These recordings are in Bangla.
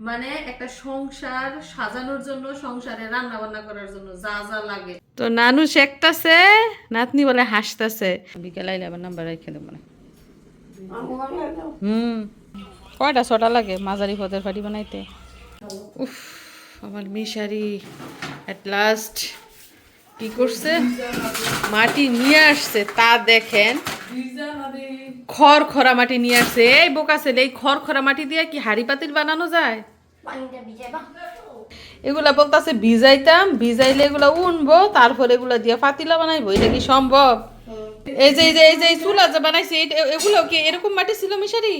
মানে একটা সংসার সাজানোর জন্য, সংসারে রান্না বান্না করার জন্য যা যা লাগে। তো নানু শেখতাছে, নাতনি বলে হাসতাছে। বিকেল আইলে আবার নাম্বার রেখে দেবো না। হুম। কয়টা, ছটা লাগে মাঝারি পদের ফাটি বানাইতে? উফ, আমার মিশারি অ্যাট লাস্ট কি করছে? মাটি নিয়ে আসছে তা দেখেন। খড় খরা মাটি নিয়ে আসছে। এই বোকা ছেলে এই খড় খরা মাটি দিয়ে কি হাড়ি পাতিল বানানো যায়? এগুলা বলতাছে ভিজাইতাম ভিজাইলে এগুলা উনবো তারপর এগুলা দিয়ে পাতিলা বানাইবো এটা কি সম্ভব? এই যে এই যে এই যে চুলা যে বানাইছে এগুলো কি এরকম মাটি ছিল মিশারি?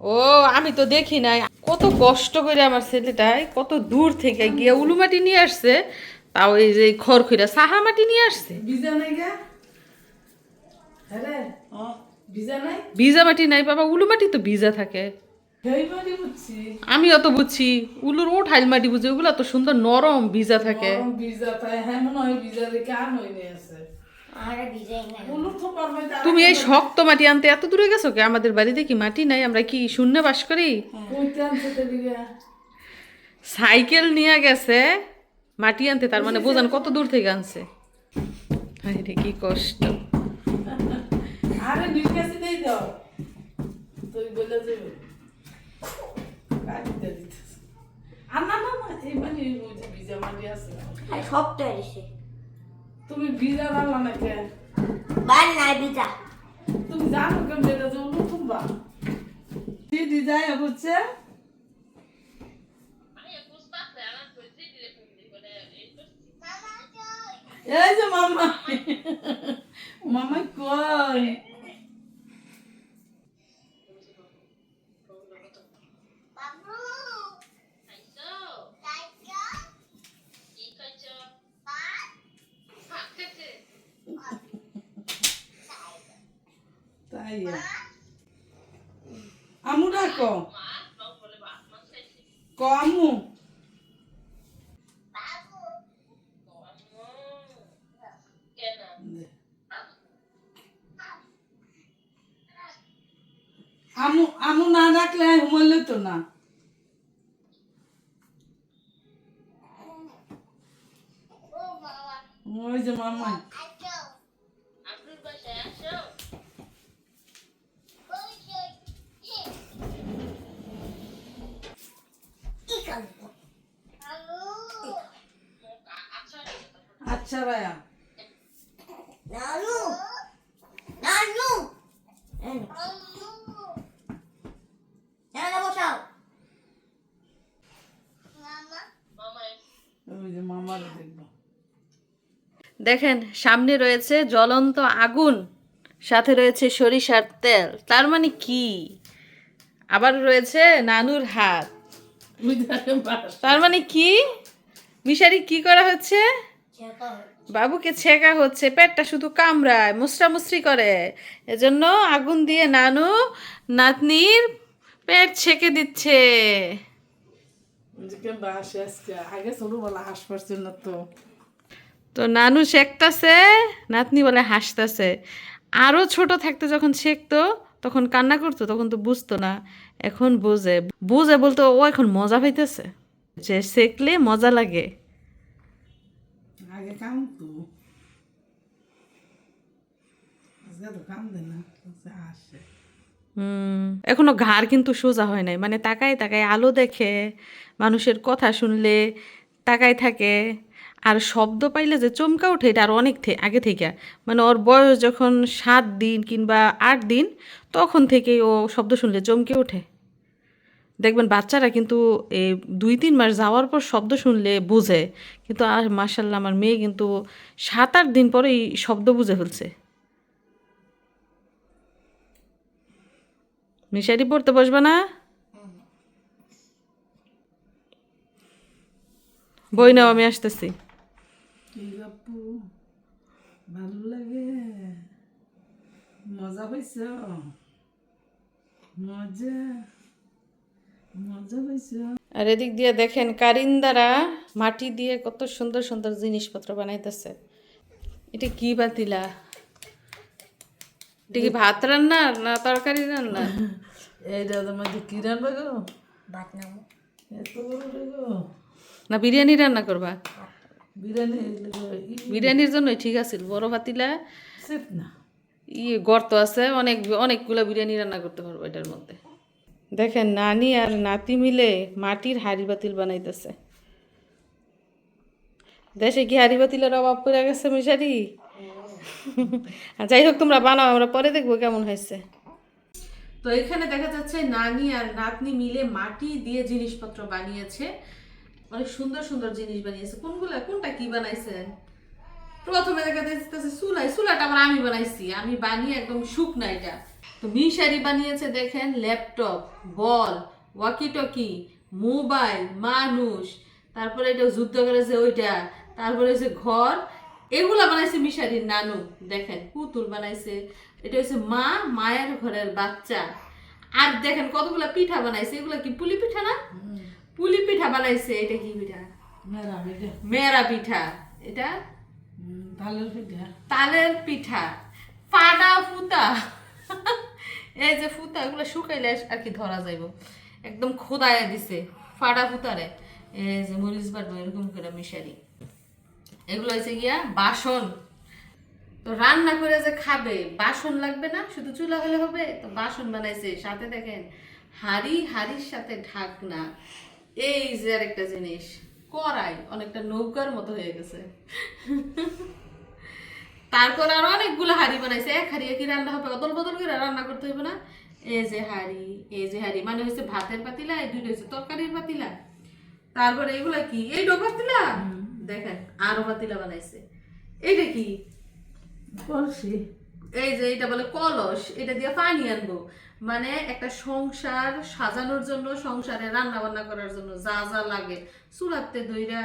ও আমি তো দেখি নাই। কত কষ্ট করে আমার ছেলেটাই কত দূর থেকে গিয়ে উলু মাটি নিয়ে আসছে। তাও এই যে খড় খুঁড়া সাহা মাটি নিয়ে আসছে। ভিজা মাটি নাই বাবা উলু মাটি তো ভিজা থাকে। আমি অত বুঝছি উলুর ও ঠাইল মাটি বুঝি ওগুলো তো সুন্দর নরম ভিজা থাকে। হ্যাঁ তুমি এই শক্ত মাটি আনতে এত দূরে গেছো কি? আমাদের বাড়িতে কি মাটি নাই? আমরা কি শূন্য বাস করি? সাইকেল নিয়ে গেছে। মাটি আনতে তার মানে বোঝান কত দূর থেকে আনছে। হায় রে কি কষ্ট। আরে নিজ কাছে দেই দাও। তুই বলে কাটিতে দিতেছে আর না না না এই মানে ওই যে ভিজা মাটি আছে। এসে তুমি ভিজা রান্না না কে? বার নাই বিটা তুমি জানো কেমন এটা যে হচ্ছে। এই যে মামা মামা কই তাই আমু ডাকো ক আমু আমু না ডাকলে ঘুমাইলে তো না ওই যে মামা আচ্ছা বসাও। দেখেন সামনে রয়েছে জ্বলন্ত আগুন সাথে রয়েছে সরিষার তেল। তার মানে কি? আবার রয়েছে নানুর হাত। তার মানে কি? মিশারি কি করা হচ্ছে? বাবুকে ছেঁকা হচ্ছে পেটটা শুধু কামড়ায় মুসরা মুসরি করে। এজন্য আগুন দিয়ে নানু নাতনির পেট ছেঁকে দিচ্ছে। তো। তো নানু শেখতাছে নাতনি বলে হাসতাছে। আরও ছোট থাকতে যখন শেখতো তখন কান্না করতো তখন তো বুঝতো না। এখন বুঝে। বুঝে বলতো ও এখন মজা পাইতেছে। যে শেখলে মজা লাগে। আগে কাম তো আজকে তো কাম দে না আজকে আসে হুম এখনও ঘাড় কিন্তু সোজা হয় নাই। মানে তাকায় তাকায় আলো দেখে, মানুষের কথা শুনলে, তাকায় থাকে, আর শব্দ পাইলে যে চমকা ওঠে, এটা আর অনেক আগে থেকে মানে ওর বয়স যখন সাত দিন কিংবা আট দিন, তখন থেকে ও শব্দ শুনলে চমকে ওঠে। দেখবেন বাচ্চারা কিন্তু এই দুই, তিন মাস যাওয়ার পর শব্দ শুনলে বুঝে। কিন্তু আর মার্শাল্লাহ আমার মেয়ে কিন্তু সাত, আট দিন পরেই শব্দ বুঝে ফেলছে। মিশারি পড়তে বসবে না? বই নাও, আমি আসতেছি। ভালো লাগে? মজা পাইছ মজা? আর এদিক দিয়ে দেখেন কারিন্দারা মাটি দিয়ে কত সুন্দর সুন্দর জিনিসপত্র বানাইতেছে। এটা কি বাতিলা এটা কি ভাত রান্না না তরকারি রান্না এইটা তোমার কি রান্না করো ভাত না বিরিয়ানি রান্না করবা? বিরিয়ানি বিরিয়ানির জন্যই ঠিক আছে বড় পাতিলা। সেট না। ইয়ে গর্ত আছে অনেক অনেকগুলো বিরিয়ানি রান্না করতে পারব এটার মধ্যে। দেখেন নানি আর নাতি মিলে মাটির হাড়ি বাতিল বানাইতেছে। দেশে কি হাড়ি বাতিলের অভাব পড়ে গেছে মিশারি? যাই হোক তোমরা বানাও আমরা পরে দেখব কেমন হয়েছে। তো এখানে দেখা যাচ্ছে নানি আর নাতনি মিলে মাটি দিয়ে জিনিসপত্র বানিয়েছে। অনেক সুন্দর সুন্দর জিনিস বানিয়েছে। কোনগুলা? কোনটা কি বানাইছেন প্রথমে দেখা যাচ্ছে চুলাই চুলাটা আবার আমি বানাইছি আমি বানিয়ে একদম শুকনা এটা। তো মিশারি বানিয়েছে দেখেন laptop ball walkie talkie mobile মানুষ তারপরে এটা যুদ্ধ করেছে ওইটা তারপরে হচ্ছে ঘর এগুলা বানাইছে মিশারির নানু দেখেন পুতুল বানাইছে এটা হচ্ছে মা মায়ের ঘরের বাচ্চা। আর দেখেন কতগুলা পিঠা বানাইছে এগুলা কি পুলি পিঠা না? পুলি পিঠা বানাইছে এটা কি পিঠা। মেরা পিঠা এটা ভালো পিঠা। তালের পিঠা। ফুতা। এই যে ফুতা, এগুলো শুকাইলে আর কি ধরা যাইব। একদম খোদায় দিছে ফাটা ফুতারে। এই যে মরিচ বাটবো এরকম করে মিশারি। এগুলো হচ্ছে গিয়া বাসন। তো রান্না করে যে খাবে, বাসন লাগবে না, শুধু চুলা হলে হবে। তো বাসন বানাইছে, সাথে দেখেন হাড়ি, হাড়ির সাথে ঢাকনা। এই যে আর একটা জিনিস, কড়াই, অনেকটা নৌকার মতো হয়ে গেছে। তারপর আর অনেকগুলো হাড়ি বানাইছে। এক হাড়ি কি রান্না হবে? অদল বদল করে রান্না করতে হবে না। এই যে হাড়ি এই যে হাড়ি মানে হচ্ছে ভাতের পাতিলা এই দুইটা হচ্ছে তরকারির পাতিলা। তারপরে এগুলা কি? এই ডো পাতিলা দেখেন আরও পাতিলা বানাইছে। এইটা কি? করছি এই যে এটা বলে কলস এটা দিয়ে পানি আনব। মানে একটা সংসার সাজানোর জন্য সংসারে রান্না বান্না করার জন্য যা যা লাগে। চুলাতে দইরা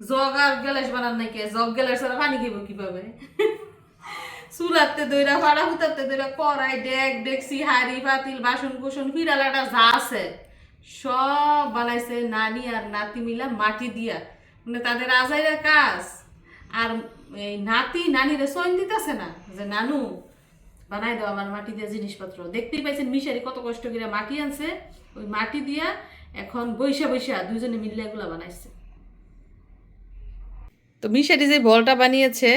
জগ আর গ্যালাস বানান নাকি জগ গ্যালাস ছাড়া পানি খাব কীভাবে? চুলাতে দইরা ফাড়া হুতাতে দইরা, কড়াই, ডেক ডেকসি হাড়ি, পাতিল, বাসন কুসন, ফিরালাটা যা আছে, সব বানাইছে নানি আর নাতি মিলা মাটি দিয়া। মানে তাদের আজাইরা কাজ। আর এই নাতি, নানিরে সইন দিতেছে না যে, নানু, বানাই দাও আমার মাটি দিয়ে জিনিসপত্র। দেখতেই পাইছেন মিশারি কত কষ্ট করে মাটি আনছে। ওই মাটি দিয়া এখন বৈশা বৈশা দুজনে মিললে এগুলা বানাইছে। তো মিশারি যে বলটা বানিয়েছে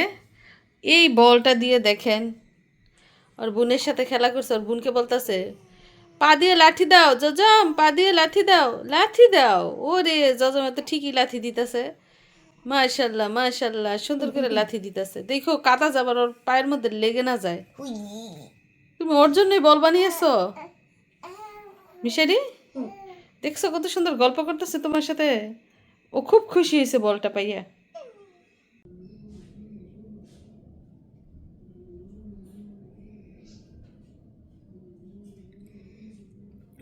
এই বলটা দিয়ে দেখেন। ওর বোনের সাথে খেলা করছে ওর বোনকে বলতেছে, পা দিয়ে লাঠি দাও, জজম, পা দিয়ে লাঠি দাও লাঠি দাও। ওরে, জজম তো ঠিকই লাঠি দিতেছে। মাশাল্লাহ মাশাল্লাহ, সুন্দর করে লাথি দিতেছে। দেখো, কাদা যাবার ওর পায়ের মধ্যে লেগে না যায়। তুমি ওর জন্যই বল বানিয়েছো? মিশারি, দেখছ কত সুন্দর গল্প করতেছে তোমার সাথে? ও খুব খুশি হয়েছে বলটা পাইয়া।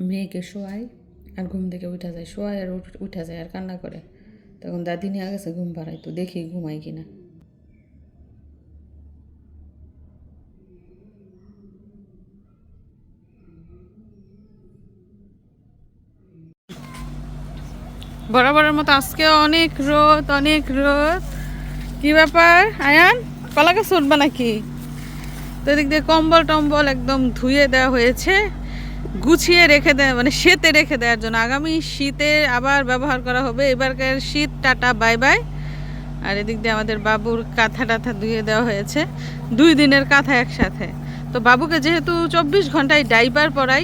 মেয়েকে শোয়াই আর ঘুম থেকে উঠা যায় শোয়াই আর উঠ- যায় আর কান্না করে। তখন দাদি নিয়ে গেছে ঘুম পাড়াই তো দেখি ঘুমাই কিনা। বরাবরের মতো আজকে অনেক রোদ অনেক রোদ। কি ব্যাপার? আয়ান, কলা গাছ উঠবে নাকি? তো এদিক দিয়ে কম্বল টম্বল একদম ধুয়ে দেওয়া হয়েছে। গুছিয়ে রেখে দেয় মানে শীতে রেখে দেওয়ার জন্য। আগামী শীতে আবার ব্যবহার করা হবে। এবারকার শীত, টাটা, বাই বাই। আর এদিক দিয়ে আমাদের বাবুর কাঁথা টাথা ধুয়ে দেওয়া হয়েছে। দুই দিনের কাঁথা একসাথে। তো বাবুকে যেহেতু চব্বিশ ঘন্টায় ডাইপার পরাই,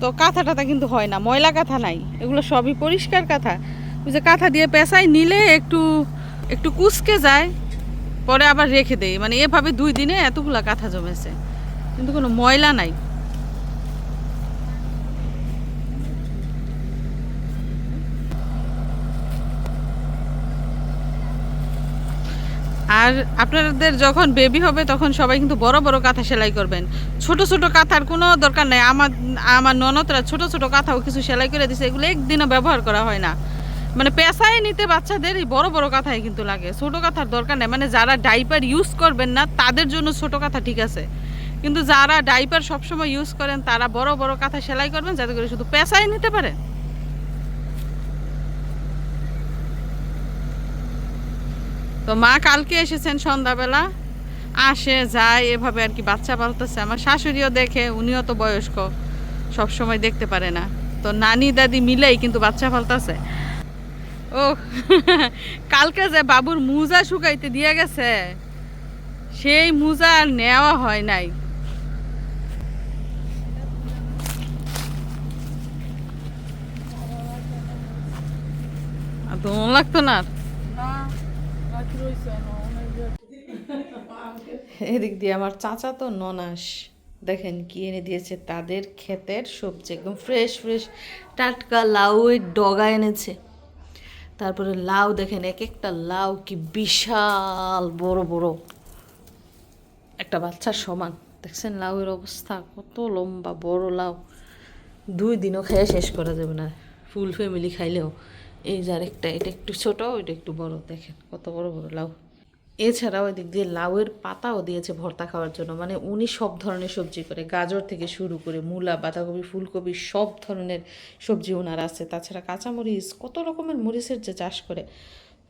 তো কাঁথা টাথা কিন্তু হয় না, ময়লা কাঁথা নাই। এগুলো সবই পরিষ্কার কাঁথা। যে কাঁথা দিয়ে পেঁচাই নিলে একটু একটু কুচকে যায়, পরে আবার রেখে দেয়। মানে এভাবে দুই দিনে এতগুলা কাঁথা জমেছে। কিন্তু কোনো ময়লা নাই। আর আপনাদের যখন বেবি হবে, তখন সবাই কিন্তু বড় বড় কাঁথা সেলাই করবেন। ছোট ছোট কাঁথার কোনো দরকার নাই। আমার আমার ননদরা ছোট ছোট কাঁথাও কিছু সেলাই করে দিছে। এগুলো একদিনও ব্যবহার করা হয় না। মানে পেশায় নিতে বাচ্চাদের এই বড় বড় কাঁথাই কিন্তু লাগে। ছোট কাঁথার দরকার নেই। মানে যারা ডাইপার ইউজ করবেন না, তাদের জন্য ছোট কাঁথা ঠিক আছে। কিন্তু যারা ডাইপার সবসময় ইউজ করেন, তারা বড় বড় কাঁথা সেলাই করবেন যাতে করে শুধু পেশায় নিতে পারে। তো মা কালকে এসেছেন সন্ধ্যাবেলা, আসে, যায়, এভাবে আর কি বাচ্চা পালতেছে। আমার শাশুড়িও দেখে, উনিও তো বয়স্ক সব সময় দেখতে পারে না। তো নানি, দাদি মিলেই কিন্তু বাচ্চা পালতেছে। ও, কালকে যে বাবুর মুজা শুকাইতে দিয়ে গেছে, সেই মুজা আর নেওয়া হয় নাই। আর। দোন লাগতো না এদিক দিয়ে আমার চাচা তো ননাস দেখেন কি এনে দিয়েছে তাদের ক্ষেতের সবজি একদম ফ্রেশ ফ্রেশ টাটকা লাউয়ের ডগা এনেছে। তারপরে লাউ দেখেন এক একটা লাউ কি বিশাল বড় বড়। একটা বাচ্চার সমান। দেখছেন লাউয়ের অবস্থা কত লম্বা বড় লাউ। দুই দিনও খেয়ে শেষ করা যাবে না। ফুল ফ্যামিলি খাইলেও। এই যে আরেকটা, এটা একটু ছোট, ওইটা একটু বড়, দেখেন কত বড় বড় লাউ। এছাড়াও এদিক দিয়ে লাউয়ের পাতাও দিয়েছে ভর্তা খাওয়ার জন্য। মানে উনি সব ধরনের সবজি করে, গাজর থেকে শুরু করে মূলা, বাঁধাকপি, ফুলকপি, সব ধরনের সবজি ওনার আছে। তাছাড়া কাঁচামরিচ, কত রকমের মরিচের যে চাষ করে।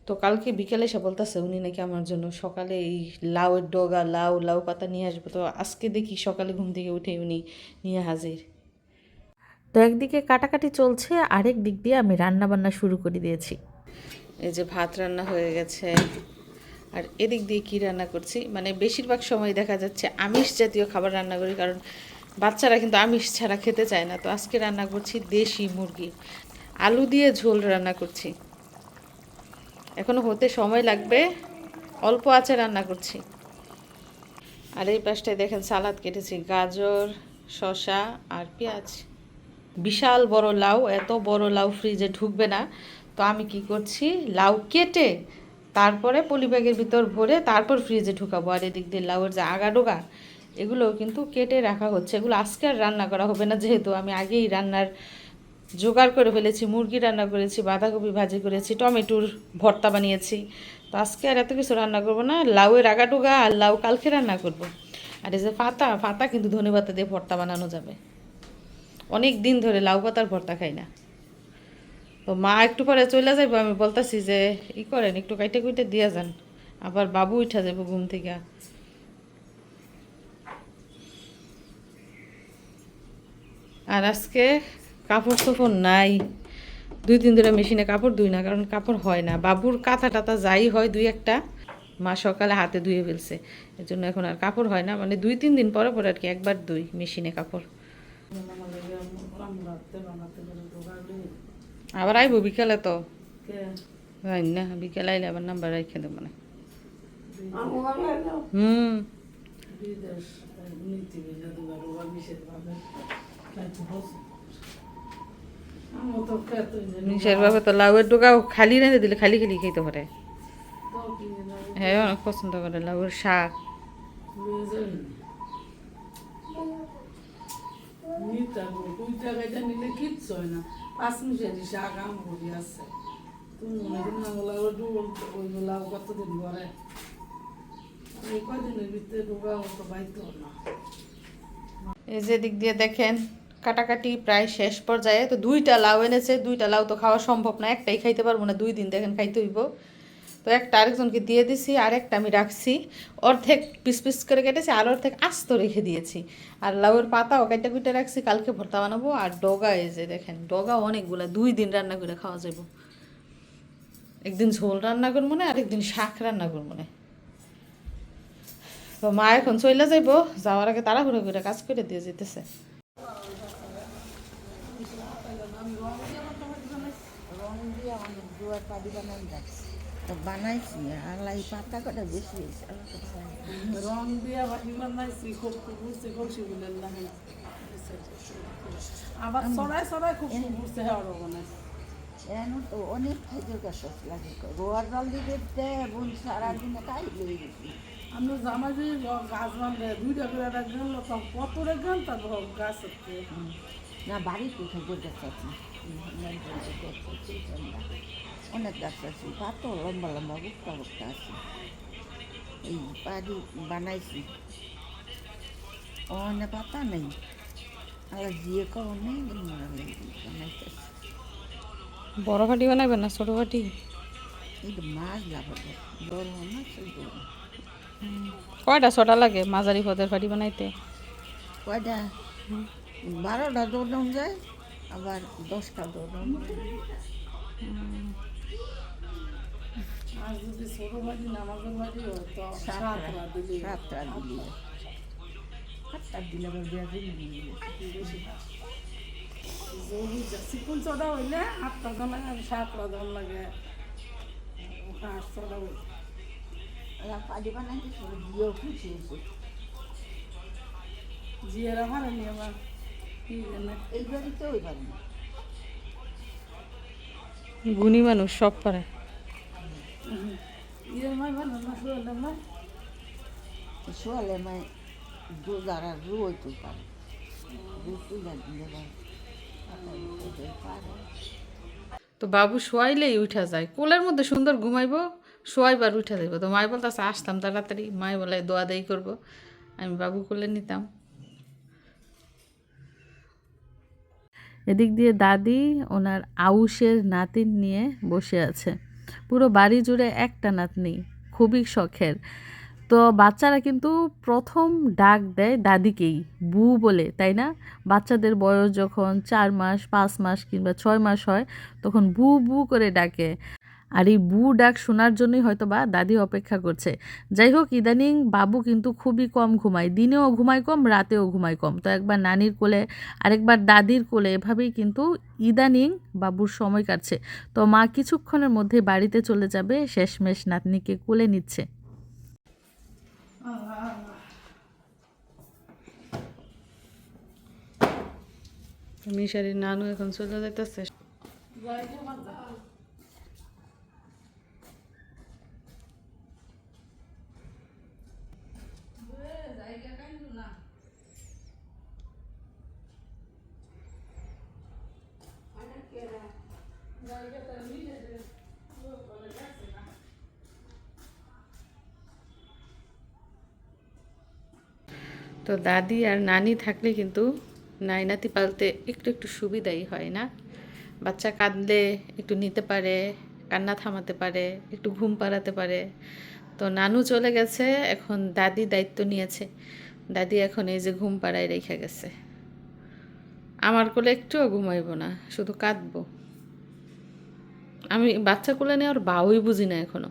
তো কালকে বিকেলে এসে বলতেছে, উনি নাকি আমার জন্য সকালে এই লাউয়ের ডগা, লাউ লাউ পাতা নিয়ে আসবে। তো আজকে দেখি সকালে ঘুম থেকে উঠে উনি নিয়ে হাজির। তো একদিকে কাটাকাটি চলছে, আরেক দিক দিয়ে আমি রান্না বান্না শুরু করে দিয়েছি। এই যে ভাত রান্না হয়ে গেছে। আর এদিক দিয়ে কি রান্না করছি? মানে বেশিরভাগ সময় দেখা যাচ্ছে আমিষ জাতীয় খাবার রান্না করি, কারণ বাচ্চারা কিন্তু আমিষ ছাড়া খেতে চায় না। তো আজকে রান্না করছি দেশি মুরগি। আলু দিয়ে ঝোল রান্না করছি। এখনও হতে সময় লাগবে, অল্প আছে রান্না করছি। আর এই পাশটায় দেখেন সালাদ কেটেছি, গাজর শশা আর পেঁয়াজ। বিশাল বড় লাউ, এত বড় লাউ ফ্রিজে ঢুকবে না। তো আমি কি করছি, লাউ কেটে তারপরে পলিব্যাগের ভিতর ভরে তারপর ফ্রিজে ঢুকাবো। আর এদিক দিয়ে লাউয়ের যে আগা ডোগা এগুলো কিন্তু কেটে রাখা হচ্ছে। এগুলো আজকে আর রান্না করা হবে না যেহেতু আমি আগেই রান্নার জোগাড় করে ফেলেছি, মুরগি রান্না করেছি, বাঁধাকপি ভাজি করেছি, টমেটোর ভর্তা বানিয়েছি। তো আজকে আর এত কিছু রান্না করব না, লাউয়ের আগা ডোগা আর লাউ কালকে রান্না করব। আর এই যে পাতা পাতা কিন্তু ধনে পাতা দিয়ে ভর্তা বানানো যাবে। অনেক দিন ধরে লাউ পাতার ভর্তা খাই না। তো মা একটু পরে চলে যাইবো, আমি বলতাছি যে, ই করেন, একটু কাইটে কুইটে দিয়ে যান। আবার বাবু উঠা যাব ঘুম থেকে। আর আজকে কাপড় চোপড় নাই। দুই দিন ধরে মেশিনে কাপড় ধুই না, কারণ কাপড় হয় না। বাবুর কাঁথা টাথা যাই হয় দুই একটা, মা সকালে হাতে ধুয়ে ফেলছে। এর জন্য এখন আর কাপড় হয় না মানে দুই তিন দিন পরে পরে আর কি, একবার দুই মেশিনে কাপড়। আবার আইবো বিকেলে তো। হয় না বিকেলে আইলে আবার নাম্বার রেখে দেবো মানে হুম। নিশের ভাবে। তো লাউয়ের ডোকাও খালি রেঁধে দিলে খালি খালি খেতে পারে। হ্যাঁ অনেক পছন্দ করে লাউয়ের শাক। নিলে কিচ্ছু হয় না। আছে। তুমি মনে করি ওইগুলা কতদিন এই কদিনের ভিতরে না। এই যে দিক দিয়ে দেখেন, কাটাকাটি প্রায় শেষ পর্যায়ে। তো দুইটা লাউ এনেছে, দুইটা লাউ তো খাওয়া সম্ভব না, একটাই খাইতে পারব না, দুই দিন দেখেন খাইতে হইব। তো একটা আরেকজনকে দিয়ে দিছি আর একটা আমি রাখছি। অর্ধেক পিস পিস করে কেটেছি, আর অর্ধেক আস্ত রেখে দিয়েছি। আর লাউয়ের পাতাও কেটে কুটে রাখছি, কালকে ভর্তা বানাবো। আর ডগা এই যে দেখেন, ডগা অনেকগুলো, দুই দিন রান্না করে খাওয়া যাব একদিন ঝোল রান্না করব না আরেকদিন শাক রান্না করব না তো মা এখন চলে যাইবো, যাওয়ার আগে তাড়াহুড়ো করে কাজ করে দিয়ে যেতেছে তো বানাইছি আলাই পাতা কটা বেশি হয়েছে রং দিয়া বাকি বানাইছি খুব বুঝতে খুব শিগুলেন না আবার সরাই সরাই খুব বুঝতে হওয়ার বানাইছি এখন তো অনেক খেজুর গাছ লাগে রোয়ার জল দিতে বোন সারাদিনে তাই লেগে গেছি আমি জামা যে গাছ বানলে দুইটা করে রাখবেন তখন কত রাখবেন তার গাছ হচ্ছে না বাড়িতে খেজুর গাছ আছে অনেক গাছ আছে অনেক পাতো লম্বা লম্বা বুকটা বুকটা আছে এই বাড়ি বানাইছি অনেক পাতা নেই আর জিয়ে নেই বানাইতেছি বড় ফাটি বানাবেন না ছোট ফাটি এই মাছ লাগাবো। বড় মাছ কয়টা ছটা লাগে মাঝারি পদের ফাটি বানাইতে? কয়টা? বারোটা দৌড়ানো যায় আবার দশটা দৌড়ানো আর যদি ছোট বাড়ি নামাজের বাড়ি হয় তো সাতটা দিলে। সাতটা দিলে। সাতটা দিলে আবার বেড়ে জরুরি চিকুন চড়া হইলে আটটা জন লাগে আর সাতটা জন লাগে। আট চড়া হইলে বানাইতে শুরু দিয়েও খুশিয়েছে জিয়েরা মারেনি আমার কি জানে? এই বাড়িতে ওই না। গুণী মানুষ, সব পারে। তো বাবু শোয়াইলেই উঠা যায়। কোলের মধ্যে সুন্দর ঘুমাইবো, শোয়াইবার উঠা যাইব। তো মাই বলতেছে, আসতাম তাড়াতাড়ি। মাই বলে, দোয়া দেই করব। আমি বাবু কোলে নিতাম। এদিক দিয়ে দাদি ওনার আউশের নাতিন নিয়ে বসে আছে। পুরো বাড়ি জুড়ে একটা নাতনি, খুবই শখের। তো বাচ্চারা কিন্তু প্রথম ডাক দেয় দাদিকেই, বু বলে, তাই না? বাচ্চাদের বয়স যখন চার মাস, পাঁচ মাস কিংবা ছয় মাস হয়, তখন বু বু করে ডাকে। আর এই বু ডাক শোনার জন্যই হয়তো বা দাদি অপেক্ষা করছে। যাই হোক ইদানিং বাবু কিন্তু খুবই কম ঘুমায়। দিনেও ঘুমায় কম রাতেও ঘুমায় কম। তো একবার নানির কোলে আরেকবার দাদির কোলে এভাবেই কিন্তু ইদানিং বাবুর সময় কাটছে। তো মা কিছুক্ষণের মধ্যে বাড়িতে চলে যাবে শেষমেশ নাতনিকে কোলে নিচ্ছে। মিশারির নানু এখন চলে যাইতেছে। তো দাদি আর নানি থাকলে কিন্তু নাইনাতি পালতে একটু একটু সুবিধাই হয় না। বাচ্চা কাঁদলে একটু নিতে পারে, কান্না থামাতে পারে, একটু ঘুম পাড়াতে পারে। তো নানু চলে গেছে, এখন দাদি দায়িত্ব নিয়েছে। দাদি এখন এই যে ঘুম পাড়ায় রেখে গেছে। আমার কোলে একটুও ঘুমাইবো না, শুধু কাঁদবো। আমি বাচ্চা কোলে নেওয়ার বাউই বুঝি না এখনও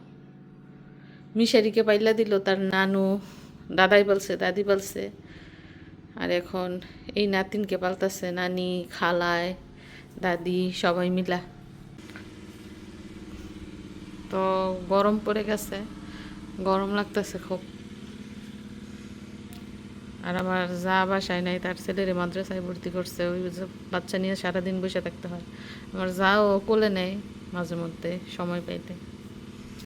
মিশারিকে পাইলা দিল তার নানু। দাদাই বলছে, দাদি বলছে, আর এখন এই নাতিনকে পাল্টাছে নানি, খালায়, দাদি, সবাই মিলা। তো গরম পড়ে গেছে, গরম লাগতেছে খুব। আর আমার যা বাসায় নাই, তার ছেলেরে মাদ্রাসায় ভর্তি করছে, ওই বাচ্চা নিয়ে সারাদিন বসে থাকতে হয়। আমার যাও কোলে নেয় মাঝে মধ্যে সময় পাইতে।